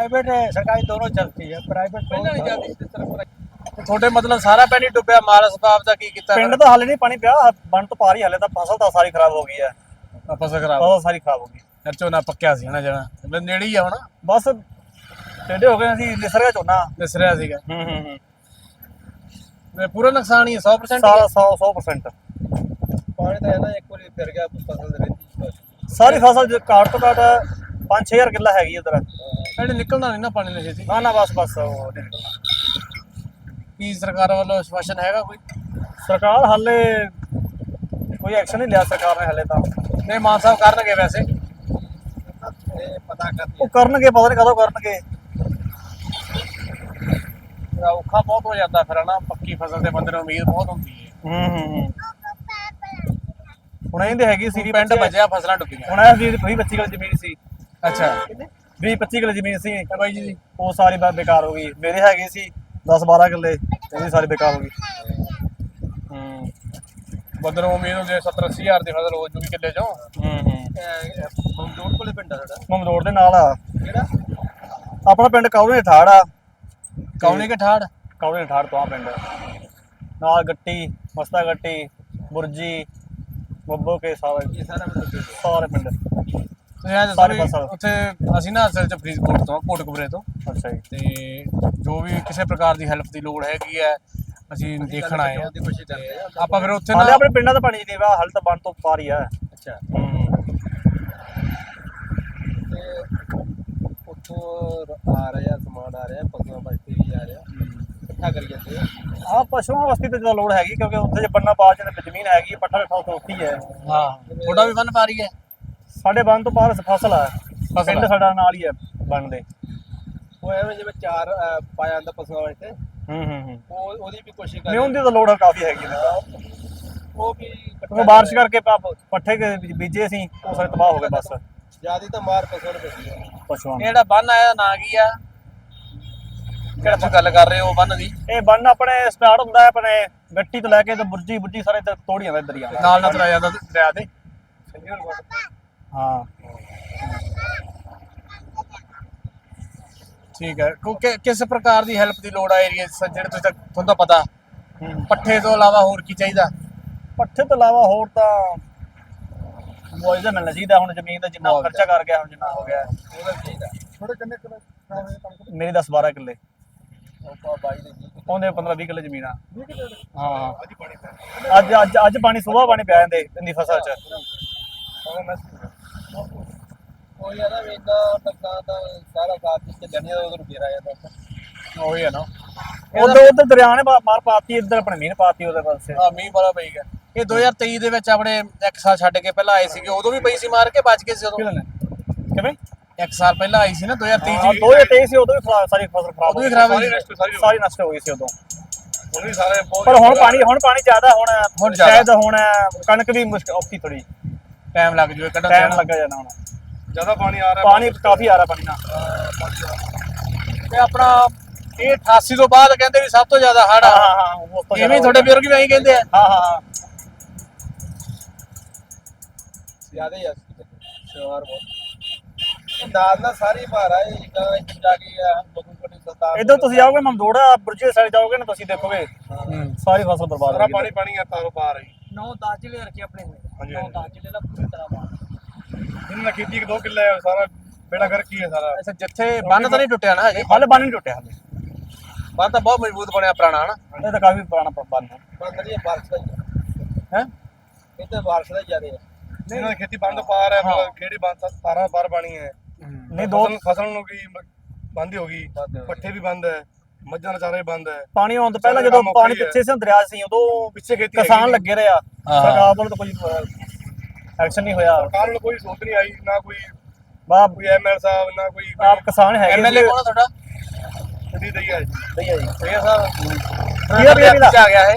Private है सरकारी दोनों चलती है प्राइवेट ਪਹਿਲਾਂ ਨਹੀਂ बहुत- ਜਾਂਦੀ ਇਸ ਤਰ੍ਹਾਂ ਤੇ ਤੁਹਾਡੇ ਮਤਲਬ ਸਾਰਾ ਪਿੰਡ ਹੀ ਡੁੱਬਿਆ ਮਾਲ ਸਬਾਬ ਦਾ ਕੀ ਕੀਤਾ ਪਿੰਡ ਤਾਂ ਹਾਲੇ ਨਹੀਂ ਪਾਣੀ ਪਿਆ ਬਣ ਤੋਂ ਪਾਰ ਹੀ ਹਾਲੇ ਤਾਂ ਫਸਲ ਤਾਂ ਸਾਰੀ ਖਰਾਬ ਹੋ ਗਈ ਹੈ ਫਸਲ ਖਰਾਬ ਫਸਲ ਸਾਰੀ ਖਰਾਬ ਹੋ ਗਈ ਯਾਰ ਝੋਨਾ ਪੱਕਿਆ ਸੀ ਨਾ ਜਣਾ ਮੈਂ ਨੇੜੇ ਹੀ ਆ ਹੁਣ ਬਸ ਟੇਡੇ ਹੋ ਗਏ ਅਸੀਂ ਨਿਸਰ ਗਿਆ ਝੋਨਾ ਦਿਸ ਰਿਹਾ ਸੀਗਾ ਹੂੰ ਹੂੰ ਹੂੰ ਤੇ ਪੂਰਾ ਨੁਕਸਾਨ ਹੀ ਹੈ 100% ਸਾਰਾ 100 100% पानी तो है ना एक बार फिर गया फसल रहती है ਸਾਰੀ ਫਸਲ ਜੇ ਕਾਟ ਤੋਂ ਕਾਟ 5-6000 ਕਿੱਲਾ ਹੈਗੀ ਉਧਰ ਸਾਡੇ ਨਿਕਲਣਾ ਨਹੀਂ ਨਾ ਪਾਣੀ ਨਸ਼ੇ ਸੀ ਨਾ ਨਾ ਬਸ ਬਸ ਉਹ ਕੀ ਸਰਕਾਰ ਵੱਲੋਂ ਆਸ਼ਵਾਸਨ ਹੈਗਾ ਕੋਈ? ਸਰਕਾਰ ਹਾਲੇ ਕੋਈ ਐਕਸ਼ਨ ਨਹੀਂ ਲਿਆ ਸਰਕਾਰ ਨੇ ਹਾਲੇ ਤਾਂ। ਨਹੀਂ ਮਾਨ ਸਾਹਿਬ ਕਰਨਗੇ ਵੈਸੇ। ਉਹ ਕਰਨਗੇ ਪਤਾ ਨਹੀਂ ਕਦੋਂ ਕਰਨਗੇ। ਔਖਾ ਬਹੁਤ ਹੋ ਜਾਂਦਾ ਫਿਰ ਹਨਾ? ਪੱਕੀ ਫਸਲ ਦੇ ਬੰਦੇ ਨੂੰ ਉਮੀਦ ਬਹੁਤ ਹੁੰਦੀ ਹੈ। ਹੁਣ ਇਹਦੇ ਹੈਗੀ ਸੀ ਪਿੰਡ ਬਚਿਆ ਫਸਲਾਂ ਡੁੱਬੀਆਂ। ਹੁਣ ਇਹ ਵੀ ਬੱਚੀ ਕੋਲ ਜ਼ਮੀਨ ਸੀ। ਅੱਛਾ। 20 25 ਕਿੱਲੇ ਜ਼ਮੀਨ ਸੀ। ਤਾਂ ਬਾਈ ਜੀ ਉਹ ਸਾਰੀ ਬੇਕਾਰ ਹੋ ਗਈ। ਮੇਰੇ ਹੈਗੇ ਸੀ 10 12 ਕਿੱਲੇ ਉਹ ਵੀ ਬੇਕਾਰ ਹੋ ਗਈ। ਹੂੰ। ਬਦਰੋਂ ਉਮੀਦ ਹੁੰਦੀ 70 80000 ਦੀ ਫਸਲ ਹੋ ਜੂਗੀ ਕਿੱਲੇ ਚੋਂ। ਹੂੰ ਹੂੰ। ਕੋਲੇ ਪਿੰਡ ਆ ਸਾਡਾ ਮਮਦੋੜ ਦੇ ਨਾਲ ਆ। ਕਿਹੜਾ? ਆਪਣਾ ਪਿੰਡ ਕੌਲੇ ਠਾੜ ਆ। ਕੌਲੇ ਕੇ ਠਾੜ? ਕੌਲੇ ਠਾੜ ਤੋਂ ਆ ਪਿੰਡ। ਨਾਲ ਗੱਟੀ ਮਸਤਾ ਗੱਟੀ ਬੁਰਜੀ ਬੱਬੋ ਕੇ ਸਾਰੇ ਸਾਰੇ ਪਿੰਡ। ਤੁਸੀਂ ਇਹ ਦੱਸੋ ਸਾਰੀ ਉੱਥੇ ਅਸੀਂ ਨਾ ਅਸਲ ਚ ਫਰੀਦਕੋਟ ਤੋਂ ਆ, ਕੋਟਕਪੁਰੇ ਤੋਂ। ਅੱਛਾ ਜੀ। ਤੇ ਜੋ ਵੀ ਕਿਸੇ ਪ੍ਰਕਾਰ ਦੀ ਹੈਲਪ ਦੀ ਲੋੜ ਹੈਗੀ ਹੈ ਅਸੀਂ ਦੇਖਣ ਆਏ ਆ ਆਪਾਂ ਫਿਰ ਉੱਥੇ ਨਾ ਆਪਣੇ ਪਿੰਡਾਂ ਦਾ ਪਾਣੀ ਦੇਵਾ ਹਾਲੇ ਤਾਂ ਤੋਂ ਪਾਰ ਹੀ ਆ। ਅੱਛਾ। ਆ ਸਮਾਨ ਆ ਪਸ਼ੂਆਂ ਵਾਸਤੇ ਵੀ ਇਕੱਠਾ ਕਰੀ ਪਸ਼ੂਆਂ ਵਾਸਤੇ ਜਦੋਂ ਲੋੜ ਹੈਗੀ ਕਿਉਂਕਿ ਉੱਥੇ ਜੇ ਬੰਨਾ ਪਾ ਜਾਂਦੇ ਜ਼ਮੀਨ ਹੈਗੀ ਪੱਠਾ ਵੇਖੋ ਉੱਥੇ ਹੀ ਹੈ। ਹਾਂ ਥੋੜਾ ਵੀ ਵਨ ਪਾ ਹੈ। ਸਾਡੇ ਬੰਨ ਤੋਂ ਪਾਰ ਫਸਲ ਆ। ਫਸਲ ਪਿੰਡ ਆ। ਸਾਡਾ ਨਾਲ ਹੀ ਹੈ ਬੰਨ ਦੇ। ਉਹ ਐਵੇਂ ਜਿਵੇਂ ਚਾਰ ਅਹ, ਪਾਇਆ ਜਾਂਦਾ ਪਸ਼ੂਆਂ ਵਾਸਤੇ। ਹੂੰ ਹੂੰ ਹੂੰ। ਉਹ ਉਹਦੀ ਵੀ ਕੋਸ਼ਿਸ਼ ਕਰ ਨਹੀਂ ਉਹਦੀ ਤਾਂ ਲੋੜ ਕਾਫੀ ਹੈਗੀ ਨੇ ਉਹ ਵੀ ਕਿਉਂਕਿ ਬਾਰਿਸ਼ ਕਰਕੇ ਪ- ਪੱਠੇ ਕੇ ਬੀਜੇ ਸੀ ਉਹ ਸਾਰੇ ਤਬਾਹ ਹੋ ਗਏ ਬਸ। ਜ਼ਿਆਦਾ ਤਾਂ ਮਾਰ ਪਸ਼ੂਆਂ ਨੂੰ ਪੈਂਦੀ ਹੈ ਪਸ਼ੂਆਂ ਨੂੰ। ਜਿਹੜਾ ਬੰਨ ਆਇਆ ਨਾ ਕੀ ਆ? ਕਿਹੜਾ ਤੁਸੀਂ ਗੱਲ ਕਰ ਰਹੇ ਹੋ ਬੰਨ ਦੀ? ਇਹ ਬੰਨ ਆਪਣੇ ਸਟਾਰਟ ਹੁੰਦਾ ਹੈ ਆਪਣੇ ਗੱਟੀ ਤੋਂ ਲੈ ਕੇ ਤੇ ਬੁਰਜੀ ਬੁਰਜੀ ਸਾਰੇ ਇੱਧਰ ਤੋੜੀ ਜਾਂਦਾ ਇੱਧਰ ਹੀ ਆ। ਨਾਲ ਨਾਲ ਤੁਰਿਆ ਜਾਂਦਾ ਦਰਿਆ ਤੇ। ਹਾਂ। ਠੀਕ ਹੈ। ਕਿਉਂਕਿ ਕਿਸ ਪ੍ਰਕਾਰ ਦੀ ਹੈਲਪ ਦੀ ਲੋੜ ਆ ਏਰੀਆ ਜਿਹੜੇ ਤੁਸੀਂ ਤੱਕ ਤੁਹਾਨੂੰ ਤਾਂ ਪਤਾ। ਪੱਠੇ ਤੋਂ ਇਲਾਵਾ ਹੋਰ ਕੀ ਚਾਹੀਦਾ? ਪੱਠੇ ਤੋਂ ਇਲਾਵਾ ਹੋਰ ਤਾਂ ਮੁਆਵਜ਼ਾ ਮਿਲਣਾ ਚਾਹੀਦਾ। ਹੁਣ ਜ਼ਮੀਨ ਦਾ ਜਿੰਨਾ। ਖਰਚਾ ਕਰ ਗਿਆ ਹੁਣ ਜਿੰਨਾ ਹੋ ਗਿਆ ਥੋੜੇ ਕਿੰਨੇ ਕਿੱਲੇ ਮੇਰੀ 10 12 ਕਿੱਲੇ। ਉਹ ਬਾਈ ਦੇ ਜੀ। ਉਹਦੇ 15 20 ਕਿੱਲੇ ਜ਼ਮੀਨ ਆ। ਹਾਂ। ਅੱਜ ਅੱਜ ਅੱਜ ਪਾਣੀ ਸਵੇਰ ਪਾਣੀ ਪਿਆ ਜਾਂਦੇ ਇੰਦੀ ਫਸਲ ਚ। ਉਹ ਯਾਰ ਵੇਂਦਾ ਨੁਕਸਾਨ ਤਾਂ ਸਾਰਾ ਸਾਥ ਜਿੱਤੇ ਜਣੇ ਉਧਰ ਰੁਪਿਆ ਆ ਜਾਂਦਾ ਉਹੀ ਹੈ ਨਾ। ਉਧਰ ਉਧਰ ਦਰਿਆ ਨੇ ਮਾ- ਮਾਰ ਪਾਤੀ ਇੱਧਰ ਆਪਣੇ ਮੀਂਹ ਪਾਤੀ ਉਹਦੇ ਪਾਸੇ। ਹਾਂ ਮੀਂਹ ਬੜਾ ਪਈ ਗਿਆ। ਇਹ 2023 ਦੇ ਵਿੱਚ ਆਪਣੇ ਇੱਕ ਸਾਲ ਛੱਡ ਕੇ ਪਹਿਲਾਂ ਆਏ ਸੀਗੇ ਉਦੋਂ ਵੀ ਪਈ ਸੀ ਮਾਰ ਕੇ ਬਚ ਗਏ ਸੀ ਉਦੋਂ। ਕਿਵੇਂ? ਇੱਕ ਸਾਲ ਪਹਿਲਾਂ ਆਈ ਸੀ ਨਾ 2023 ਹਾਂ ਚ 2023 ਸੀ ਉਦੋਂ ਵੀ ਖਰਾ- ਸਾਰੀ ਫਸਲ ਖਰਾਬ ਉਦੋਂ ਵੀ ਖਰਾਬ ਹੋਈ ਸਾਰੀ ਸੀ। ਨਸ਼ਟ- ਸਾਰੀ ਨਸ਼ਟ ਹੋ ਗਈ ਸੀ ਉਦੋਂ। ਉਹ ਵੀ ਸਾਰੇ ਪਰ ਹੁਣ ਪਾਣੀ ਹੁਣ ਪਾਣੀ ਜ਼ਿਆਦਾ ਹੁਣ ਹੁਣ ਜ਼ਿਆਦਾ। ਸ਼ਾਇਦ ਹੁਣ ਕਣਕ ਵੀ ਮੁਸ਼ਕਲ ਔਖੀ ਥੋੜੀ ਟਾਈਮ ਲੱਗ ਜੂਏ ਕੱਢਣ ਟਾਈਮ ਲੱਗਾ ਜਾਣਾ ਹੁਣ। ਜ਼ਿਆਦਾ ਪਾਣੀ ਆ ਪਾਣੀ ਕਾਫੀ ਆ ਰਿਹਾ ਪਾਣੀ ਨਾਲ। ਤੇ ਆਪਣਾ ਇਹ 88 ਤੋਂ ਬਾਅਦ ਕਹਿੰਦੇ ਵੀ ਸਭ ਤੋਂ ਜ਼ਿਆਦਾ ਹੜ ਹਾਂ ਆ। ਹਾਂ ਹਾਂ ਉਸ ਤੋਂ ਇਵੇਂ ਹੀ ਜ਼ਿਆਦਾ ਤੁਹਾਡੇ ਬਜ਼ੁਰਗ ਵੀ ਐਂ ਕਹਿੰਦੇ ਆ। ਹਾਂ ਹਾਂ ਹਾਂ। ਜ਼ਿਆਦਾ ਹੀ ਆ। ਸ਼ੋਰ ਬਹੁਤ। ਨਾਲ ਨਾਲ ਸਾਰੀ ਭਾਰ ਜਿੱਦਾਂ ਇੱਥੇ ਜਾ ਕੇ ਕੋਟੀ ਸਤਾ ਇਧਰ ਤੁਸੀਂ ਜਾਓਗੇ ਮਮਦੋੜਾ ਬੁਰਜੇ ਸਾਈਡ ਜਾਓਗੇ ਨਾ ਤੁਸੀਂ ਦੇਖੋਗੇ। ਸਾਰੀ ਫਸਲ ਬਰਬਾਦ ਸਾਰਾ ਹੋ ਗਈ ਪਾਣੀ ਪਾਣੀ ਆ ਤਾਰੋਂ ਪਾਰ ਆਈ 9 10 ਜ਼ਿਲ੍ਹੇ ਰੱਖੇ ਆਪਣੇ ਨੇ ਹਾਂਜੀ, 9 ਹਾਂਜੀ। 10 ਜ਼ਿਲ੍ਹੇ ਦਾ ਪੂਰੀ ਤਰ੍ਹਾਂ ਬਾਹਰ ਇਹਨਾਂ ਨੇ ਖੇਤੀ 2 ਕਿੱਲੇ ਆ, ਸਾਰਾ ਬੇੜਾ ਕਰ ਕੀ ਹੈ ਸਾਰਾ। ਅੱਛਾ ਜਿੱਥੇ ਬੰਨ ਤਾਂ ਨਹੀਂ ਟੁੱਟਿਆ ਨਾ ਹਜੇ? ਹਾਲੇ ਬੰਨ ਨਹੀਂ ਟੁੱਟਿਆ ਹਾਲੇ। ਬੰਨ ਤਾਂ ਬਹੁਤ ਮਜ਼ਬੂਤ ਬਣਿਆ ਪੁਰਾਣਾ ਹਨਾ? ਇਹ ਤਾਂ ਕਾਫੀ ਪੁਰਾਣਾ ਪ- ਬੰਨ ਹੈ ਬੰਦ ਨਹੀਂ ਬਾਰਿਸ਼ ਦਾ ਹੀ ਹੈ? ਇਹ ਤਾਂ ਬਾਰਿਸ਼ ਦਾ ਜ਼ਿਆਦਾ ਹੈ ਇਹਨਾਂ ਦੀ ਖੇਤੀ ਬੰਦ ਪਾਰ ਹੈ। ਮਤਲਬ ਖੇੜੀ ਬੰਦ ਤਾਰਾਂ ਪਾਰ ਪਾਣੀ ਹੈ। ਨਹੀਂ ਦੋ ਫਸਲ- ਫਸਲ ਨੂੰ ਕੀ ਮ- ਬੰਦ ਹੀ ਹੋ ਗਈ। ਪੱਠੇ ਵੀ ਬੰਦ ਹੈ ਮੱਝਾਂ ਦਾ ਚਾਰਾ ਵੀ ਬੰਦ ਹੈ। ਪਾਣੀ ਆਉਣ ਤੋਂ ਪਹਿਲਾਂ ਸਾਰੇ ਜਦੋਂ ਪਾਣੀ ਪਿੱਛੇ ਸੀ ਦਰਿਆ ਸੀ ਉਦੋਂ ਪਿੱਛੇ ਖੇਤੀ ਕਿਸਾਨ ਹੈਗੀ ਲੱਗੇ ਰਿਹਾ। ਸਰਕਾਰ ਵੱਲੋਂ ਤਾਂ ਕੋਈ ਐਕਸ਼ਨ ਨਹੀਂ ਹੋਇਆ। ਸਰਕਾਰ ਨੂੰ ਕੋਈ ਸੋਚ ਨਹੀਂ ਆਈ ਨਾ ਕੋਈ ਬਾਪ ਕੋਈ ਐਮਐਲ ਸਾਹਿਬ ਨਾ ਕੋਈ ਆਪ ਕਿਸਾਨ ਹੈਗੇ ਐਮਐਲਏ ਕੌਣ ਆ ਤੁਹਾਡਾ? ਖੇਤੀ ਦਈ ਹੈ ਸਹੀ ਹੈ ਜੀ। ਪ੍ਰਿਆ ਸਾਹਿਬ ਕੀ ਆ, ਗਿਆ ਹੈ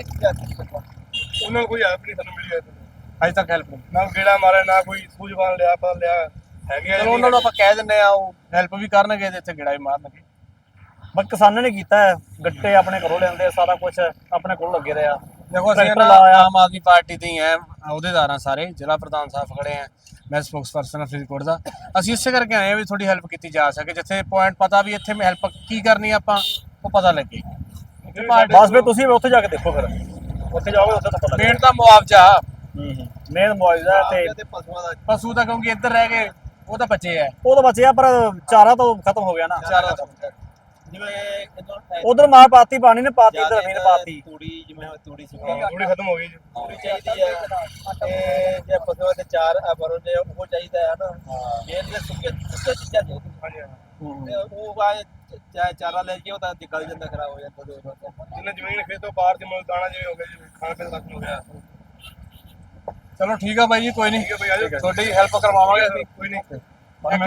ਉਹਨਾਂ ਨੂੰ ਕੋਈ ਹੈਲਪ ਨਹੀਂ ਸਾਨੂੰ ਮਿਲੀ ਅਜੇ ਤੱਕ ਹੈਲਪ ਨਹੀਂ। ਨਾ ਗੇੜਾ ਮਾਰਿਆ ਨਾ ਕੋਈ ਸੂਝਵਾਨ ਲਿਆ ਪਤਾ ਲਿਆ ਹੈਗੇ ਚਲੋ ਉਹਨਾਂ ਨੂੰ ਆਪਾਂ ਕਹਿ ਦਿੰਨੇ ਆ ਉਹ ਹੈਲਪ ਵੀ ਕਰਨਗੇ ਤੇ ਇੱਥੇ ਗਿੜਾ ਵੀ ਮਾਰਨਗੇ। ਬਸ ਕਿਸਾਨਾਂ ਨੇ ਕੀਤਾ ਗੱਟੇ ਆਪਣੇ ਘਰੋਂ ਲੈਂਦੇ ਸਾਰਾ ਕੁਝ ਆਪਣੇ ਕੋਲ ਲੱਗੇ ਰਿਹਾ ਦੇਖੋ ਅਸੀਂ ਨਾ। ਆਮ ਆਦਮੀ ਪਾਰਟੀ ਦੇ ਹੀ ਆ ਅਹੁਦੇਦਾਰ ਆ ਸਾਰੇ ਜ਼ਿਲ੍ਹਾ ਪ੍ਰਧਾਨ ਸਾਹਿਬ ਖੜੇ ਆ ਮੈਂ ਸਪੋਕਸਪਰਸਨ ਆ ਫਰੀਦਕੋਟ ਦਾ। ਅਸੀਂ ਇਸੇ ਕਰਕੇ ਆਏ ਆ ਵੀ ਥੋੜੀ ਹੈਲਪ ਕੀਤੀ ਜਾ ਸਕੇ ਜਿੱਥੇ ਪੁਆਇੰਟ ਪਤਾ ਵੀ ਇੱਥੇ ਮੈਂ ਹੈਲਪ ਕੀ ਕਰਨੀ ਆ ਆਪਾਂ ਉਹ ਪਤਾ ਲੱਗੇ। ਬਸ ਫਿਰ ਤੁਸੀਂ ਉੱਥੇ ਜਾ ਕੇ ਦੇਖੋ ਫਿਰ। ਉੱਥੇ ਜਾਓਗੇ ਉੱਥੇ ਤਾਂ ਪਤਾ ਮੇਨ ਤਾਂ ਮੁਆਵਜ਼ਾ। ਹੂੰ ਹੂੰ ਮੇਨ ਮੁਆਵਜ਼ਾ ਤੇ ਤੇ ਦਾ। ਪਸ਼ੂ ਤਾਂ ਕਿਉਂਕਿ ਇੱਧਰ ਰਹਿ ਗਏ ਉਹ ਤਾਂ ਬਚੇ ਆ। ਉਹ ਤਾਂ ਬਚਿਆ ਪਰ ਚਾਰਾ ਤਾਂ ਖਤਮ ਹੋ ਗਿਆ ਨਾ। ਚਾਰਾ ਜਿਵੇਂ ਉਧਰ ਮਾਰ ਪਾਤੀ ਪਾਣੀ ਨੇ ਪਾਤੀ ਇਧਰ ਅਮੀਨ ਪਾਤੀ। ਤੂੜੀ ਜਿਵੇਂ ਤੂੜੀ ਸੀ ਥੋੜੀ ਖਤਮ ਹੋ ਗਈ ਜੀ। ਤੂੜੀ ਚਾਹੀਦੀ ਹੈ ਤੇ ਜੇ ਪਸ਼ੂਆਂ ਦੇ ਚਾਰ ਆਪਰੋ ਨੇ ਉਹ ਚਾਹੀਦਾ ਹੈ ਨਾ ਮੇਨ ਦੇ ਸੁੱਕੇ ਸੁੱਕੇ ਚੀਜ਼ਾਂ ਚਾਹੀਦੀਆਂ ਤੇ ਉਹ ਆ ਚਾਹੇ ਚਾਰਾ ਲੈ ਕੇ ਉਹ ਤਾਂ ਨਿਕਲ ਜਾਂਦਾ ਖਰਾਬ ਹੋ ਜਾਂਦਾ ਦੋ ਜਿੰਨੇ ਜ਼ਮੀਨ ਖੇਤੋਂ ਬਾਹਰ ਦੇ ਮੁਲਕ ਦਾਣਾ ਜਿਵੇਂ ਹੋ ਗਿਆ ਜਿਵੇਂ ਖਾਣ ਪੀਣ ਤੱਕ ਹੋ ਗਿਆ। ਚਲੋ ਠੀਕ ਆ ਬਾਈ ਜੀ ਕੋਈ ਨਹੀਂ। ਤੁਹਾਡੀ ਹੈਲਪ ਕਰਵਾਵਾਂਗੇ ਅਸੀਂ। ਕੋਈ ਨਹੀਂ।